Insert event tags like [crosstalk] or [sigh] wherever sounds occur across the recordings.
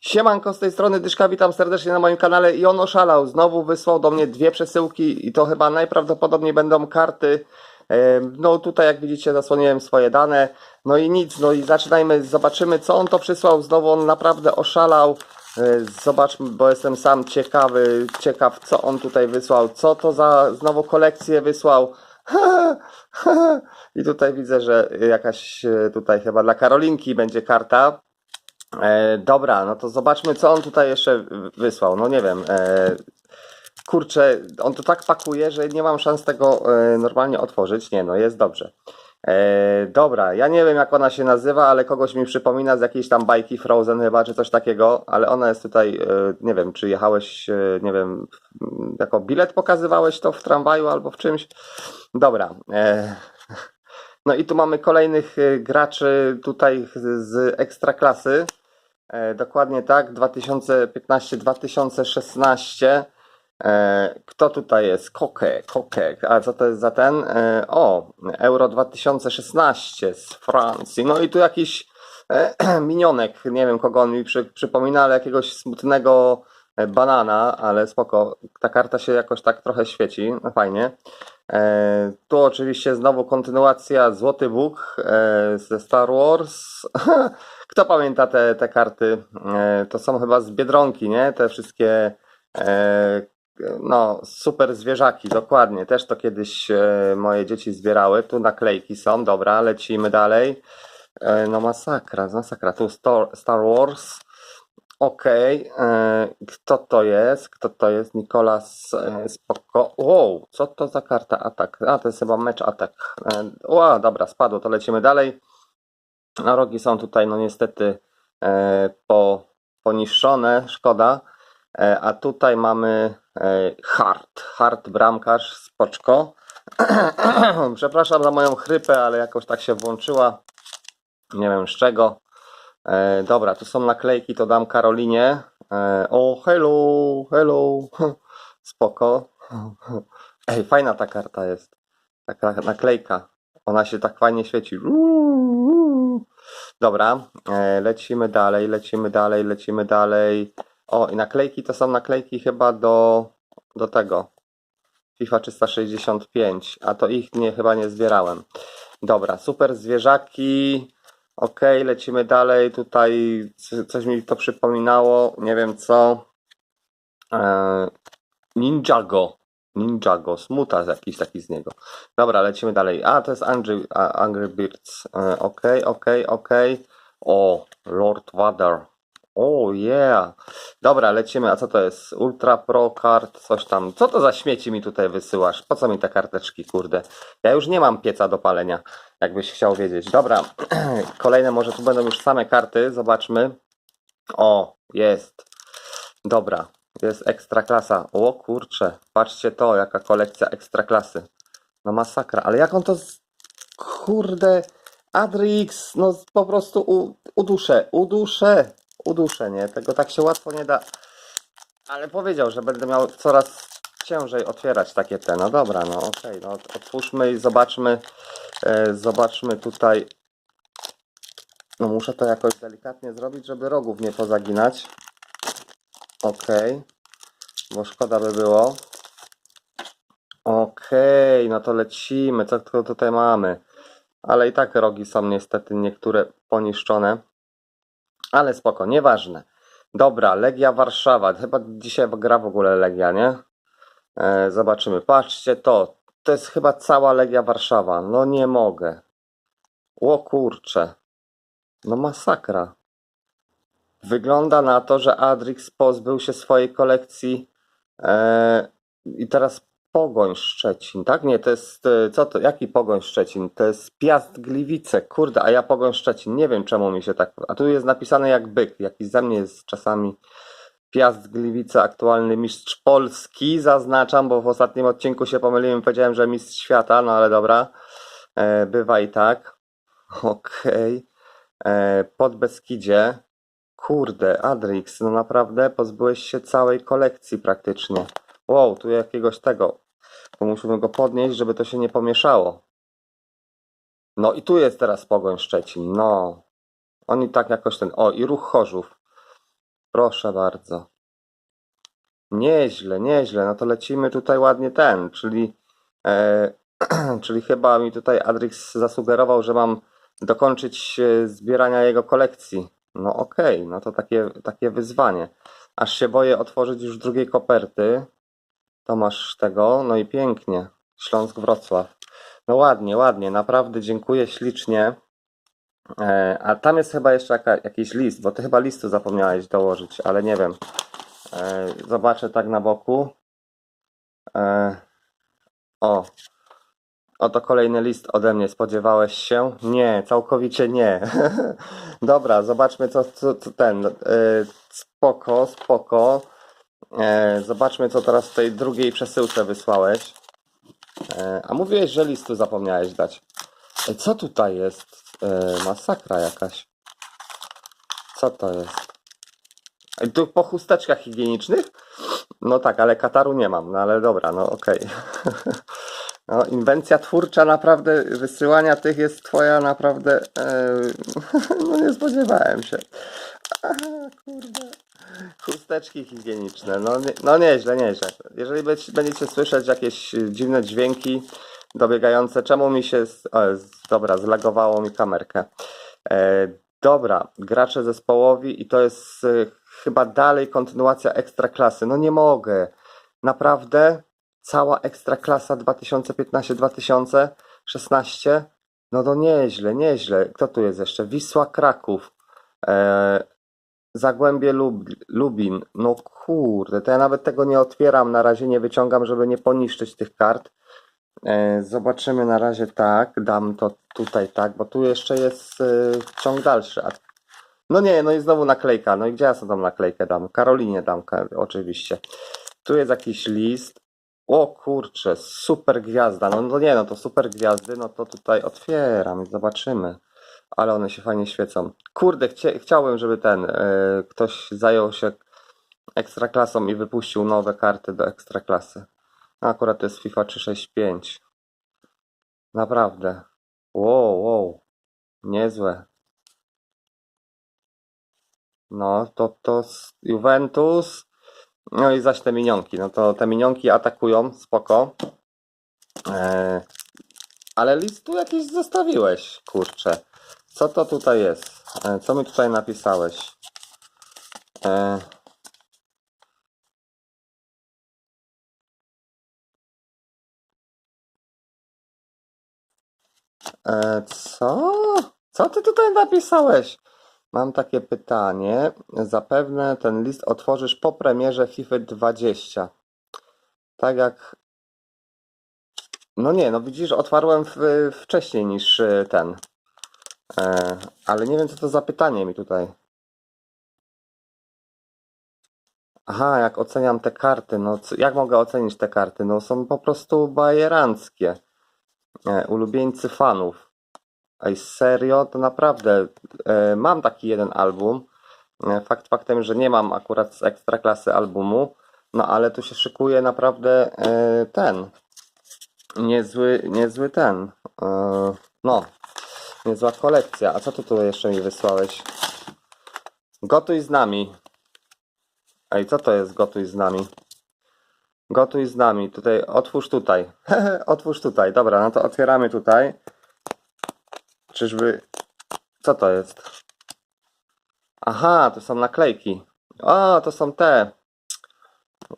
Siemanko, z tej strony Dyszka, witam serdecznie na moim kanale i on oszalał, znowu wysłał do mnie dwie przesyłki i to chyba najprawdopodobniej będą karty. No tutaj jak widzicie zasłoniłem swoje dane, no i nic, no i zaczynajmy, zobaczymy co on to przysłał, znowu on naprawdę oszalał. E, Zobaczmy, bo jestem sam ciekawy, ciekaw co on tutaj wysłał, co to za znowu kolekcję wysłał. [laughs] I tutaj widzę, że jakaś e, tutaj chyba dla Karolinki będzie karta. E, dobra, no to zobaczmy, co on tutaj jeszcze wysłał. No nie wiem. E, kurczę, on to tak pakuje, że nie mam szans tego e, normalnie otworzyć. Nie, no jest dobrze. E, dobra, ja nie wiem jak ona się nazywa, ale kogoś mi przypomina z jakiejś tam bajki Frozen chyba, czy coś takiego, ale ona jest tutaj, e, nie wiem, czy jechałeś, e, nie wiem, jako bilet pokazywałeś to w tramwaju albo w czymś. Dobra. E, no i tu mamy kolejnych e, graczy tutaj z- ekstraklasy. E, dokładnie tak, 2015-2016. E, kto tutaj jest? Koke, Koke. A co to jest za ten? O, Euro 2016 z Francji. No i tu jakiś [clears throat] minionek, nie wiem kogo on mi przy, przypomina, ale jakiegoś smutnego banana, ale spoko. Ta karta się jakoś tak trochę świeci, no fajnie. E, tu oczywiście znowu kontynuacja Złoty Bóg e, ze Star Wars. [laughs] Kto pamięta te, te karty? E, to są chyba z Biedronki, nie? Te wszystkie e, no, super zwierzaki, dokładnie. Też to kiedyś e, moje dzieci zbierały. Tu naklejki są, dobra, lecimy dalej. E, no masakra, masakra. Tu Star, Star Wars. Okej, e, kto to jest? Kto to jest? Nikolas e, Spoko. Wow, co to za karta atak? A, to jest chyba mecz atak. E, o, dobra, spadło, to lecimy dalej. Rogi są tutaj, no niestety, po, poniszczone, szkoda. A tutaj mamy hard, hard bramkarz, spoczko. [clears throat] Przepraszam za moją chrypę, ale jakoś tak się włączyła. Nie wiem z czego. E, dobra, tu są naklejki, to dam Karolinie. E, o, hello, hello. [laughs] Spoko. Ej, fajna ta karta jest. Taka naklejka. Ona się tak fajnie świeci. Dobra, e, lecimy dalej, lecimy dalej, lecimy dalej. O, i naklejki to są naklejki chyba do, do tego. FIFA 365, a to ich nie, chyba nie zbierałem. Dobra, super zwierzaki. Okej, lecimy dalej. Tutaj coś mi to przypominało, nie wiem co. E, Ninjago. Ninjago, smuta jakiś taki z niego. Dobra, lecimy dalej. A, to jest Angry, Angry Birds. E, Okej, okej, okej. O, Lord Vader. O, yeah. Dobra, lecimy. A co to jest? Ultra Pro Card, coś tam. Co to za śmieci mi tutaj wysyłasz? Po co mi te karteczki, kurde? Ja już nie mam pieca do palenia, jakbyś chciał wiedzieć. Dobra, [clears throat] kolejne może tu będą już same karty. Zobaczmy. O, jest. Dobra, jest ekstra klasa. O kurcze, patrzcie to, jaka kolekcja ekstra klasy. No masakra, ale jak on to z... Kurde, Adrix, no po prostu u, uduszę, uduszę, uduszę, nie? Tego tak się łatwo nie da. Ale powiedział, że będę miał coraz ciężej otwierać takie te. No dobra, no okej, no otwórzmy i zobaczmy, e, zobaczmy tutaj. No muszę to jakoś delikatnie zrobić, żeby rogów nie pozaginać. Okej, bo szkoda by było. Okej, no to lecimy. Co tu tutaj mamy? Ale i tak rogi są niestety niektóre poniszczone. Ale spoko, nieważne. Dobra, Legia Warszawa. Chyba dzisiaj gra w ogóle Legia, nie? E, zobaczymy. Patrzcie to. To jest chyba cała Legia Warszawa. No nie mogę. O kurcze. No masakra. Wygląda na to, że Adrix pozbył się swojej kolekcji e, i teraz Pogoń Szczecin, tak? Nie, to jest, e, co to, jaki Pogoń Szczecin? To jest Piast Gliwice, kurde, a ja Pogoń Szczecin, nie wiem czemu mi się tak, a tu jest napisane jak byk, jakiś ze mnie jest czasami Piast Gliwice, aktualny mistrz Polski, zaznaczam, bo w ostatnim odcinku się pomyliłem, powiedziałem, że mistrz świata, no ale dobra, e, bywa i tak, okej, e, pod Beskidzie, kurde, Adrix, no naprawdę pozbyłeś się całej kolekcji praktycznie. Wow, tu jakiegoś tego. Bo musimy go podnieść, żeby to się nie pomieszało. No i tu jest teraz Pogoń Szczecin. No. Oni tak jakoś ten. O, i ruch Chorzów. Proszę bardzo. Nieźle, nieźle. No to lecimy tutaj ładnie ten, czyli, e, [clears throat] czyli chyba mi tutaj Adrix zasugerował, że mam dokończyć e, zbierania jego kolekcji. No okej, no to takie, takie wyzwanie. Aż się boję otworzyć już drugiej koperty. To masz tego, no i pięknie. Śląsk Wrocław. No ładnie, ładnie, naprawdę dziękuję ślicznie. E, a tam jest chyba jeszcze jaka, jakiś list, bo ty chyba listu zapomniałeś dołożyć, ale nie wiem. E, zobaczę tak na boku. E, o. Oto kolejny list ode mnie. Spodziewałeś się? Nie, całkowicie nie. [laughs] Dobra, zobaczmy co, co, co ten. Spoko, spoko. E, zobaczmy co teraz w tej drugiej przesyłce wysłałeś. E, a mówiłeś, że listu zapomniałeś dać. E, co tutaj jest? E, masakra jakaś. Co to jest? E, Tu po chusteczkach higienicznych? No tak, ale kataru nie mam, no ale dobra, no okej. [laughs] No, inwencja twórcza naprawdę, wysyłania tych jest twoja naprawdę, e, [laughs] no nie spodziewałem się. Aha, kurde. Chusteczki higieniczne, no, nie, no nieźle, nieźle. Jeżeli będzie- będziecie słyszeć jakieś y, dziwne dźwięki dobiegające, czemu mi się, o, dobra, zlagowało mi kamerkę. E, dobra, gracze zespołowi i to jest y, chyba dalej kontynuacja ekstraklasy. No nie mogę. Naprawdę cała ekstraklasa 2015-2016. No to nieźle, nieźle. Kto tu jest jeszcze? Wisła Kraków. E, Zagłębie Lub, Lubin. No kurde, to ja nawet tego nie otwieram. Na razie nie wyciągam, żeby nie poniszczyć tych kart. E, zobaczymy na razie tak. Dam to tutaj tak, bo tu jeszcze jest e, ciąg dalszy. No nie, no i znowu naklejka. No i gdzie ja sobie tą naklejkę dam? Karolinie dam, oczywiście. Tu jest jakiś list. O kurczę, super gwiazda. No, no nie, no to super gwiazdy, no to tutaj otwieram i zobaczymy. Ale one się fajnie świecą. Kurde, chcie, chciałbym, żeby ten e, ktoś zajął się ekstraklasą i wypuścił nowe karty do ekstraklasy. No, akurat to jest FIFA 365. Naprawdę. Wow, wow. Niezłe. No, to, to Juventus. No i zaś te minionki. No to te minionki atakują, spoko. E, ale list tu jakiś zostawiłeś, kurczę. Co to tutaj jest? E, co mi tutaj napisałeś? E, e, co? Co ty tutaj napisałeś? Mam takie pytanie. Zapewne ten list otworzysz po premierze FIFA 20. Tak jak. No nie, no widzisz, otwarłem w, wcześniej niż y, ten. E, ale nie wiem, co to za pytanie mi tutaj. Aha, jak oceniam te karty, no co, jak mogę ocenić te karty? No są po prostu bajeranckie. E, ulubieńcy fanów. Ej, serio? To naprawdę. E, mam taki jeden album. E, fakt faktem, że nie mam akurat z ekstraklasy albumu. No ale tu się szykuje naprawdę e, ten. Niezły, niezły ten. E, no, niezła kolekcja. A co tu, tu jeszcze mi wysłałeś? Gotuj z nami. Ej, co to jest gotuj z nami? Gotuj z nami. Tutaj, otwórz tutaj. [laughs] otwórz tutaj. Dobra, no to otwieramy tutaj. Czyżby. Co to jest? Aha, to są naklejki. O, to są te.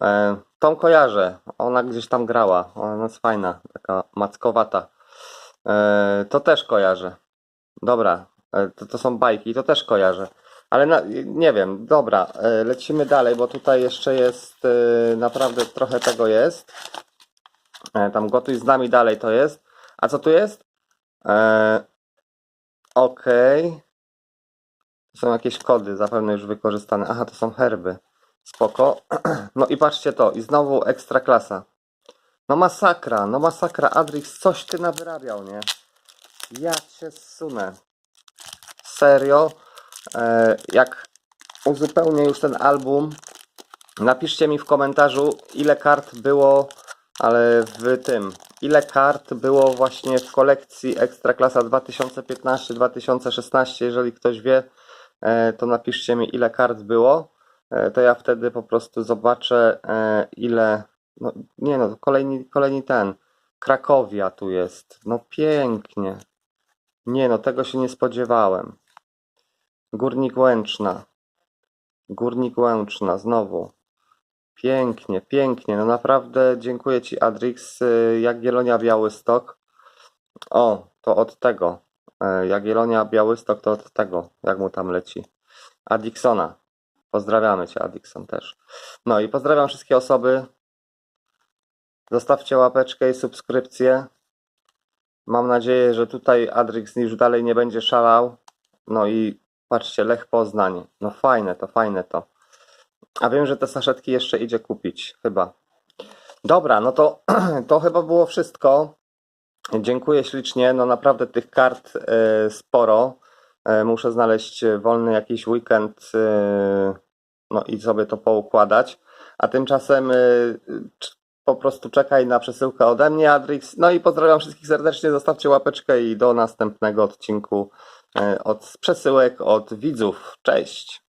E, tą kojarzę. Ona gdzieś tam grała. Ona jest fajna. Taka mackowata. E, to też kojarzę. Dobra. E, to, to są bajki. To też kojarzę. Ale na, nie wiem. Dobra. E, lecimy dalej, bo tutaj jeszcze jest. E, naprawdę trochę tego jest. Tam gotuj z nami dalej to jest. A co tu jest? E, Okej. To są jakieś kody, zapewne już wykorzystane. Aha, to są herby. Spoko. [clears throat] No i patrzcie to. I znowu ekstra klasa. No masakra, no masakra. Adrix, coś ty nawyrabiał, nie? Ja cię zsunę. Serio? E, jak uzupełnię już ten album, napiszcie mi w komentarzu, ile kart było, ale w tym, ile kart było właśnie w kolekcji Ekstraklasa 2015-2016. Jeżeli ktoś wie, e, to napiszcie mi, ile kart było. e, to ja wtedy po prostu zobaczę, ile. No, nie no, kolejny, kolejny ten. Krakowia tu jest. No pięknie. Nie no, tego się nie spodziewałem. Górnik Łęczna. Górnik Łęczna, znowu. Pięknie, pięknie. No naprawdę dziękuję Ci, Adrix. Y, Jagiellonia Białystok. O, to od tego. E, Jagiellonia Białystok to od tego. Jak mu tam leci? Adiksona. Pozdrawiamy Cię, Adikson też. No i pozdrawiam wszystkie osoby. Zostawcie łapeczkę i subskrypcję. Mam nadzieję, że tutaj Adrix już dalej nie będzie szalał. No i patrzcie, Lech Poznań. No fajne to, fajne to. A wiem, że te saszetki jeszcze idzie kupić, chyba. Dobra, no to, [clears throat] to chyba było wszystko. Dziękuję ślicznie. No naprawdę tych kart e, sporo. E, muszę znaleźć wolny jakiś weekend e, no i sobie to poukładać. A tymczasem cz- po prostu czekaj na przesyłkę ode mnie, Adrix. No i pozdrawiam wszystkich serdecznie. Zostawcie łapeczkę i do następnego odcinku e, od przesyłek od widzów. Cześć.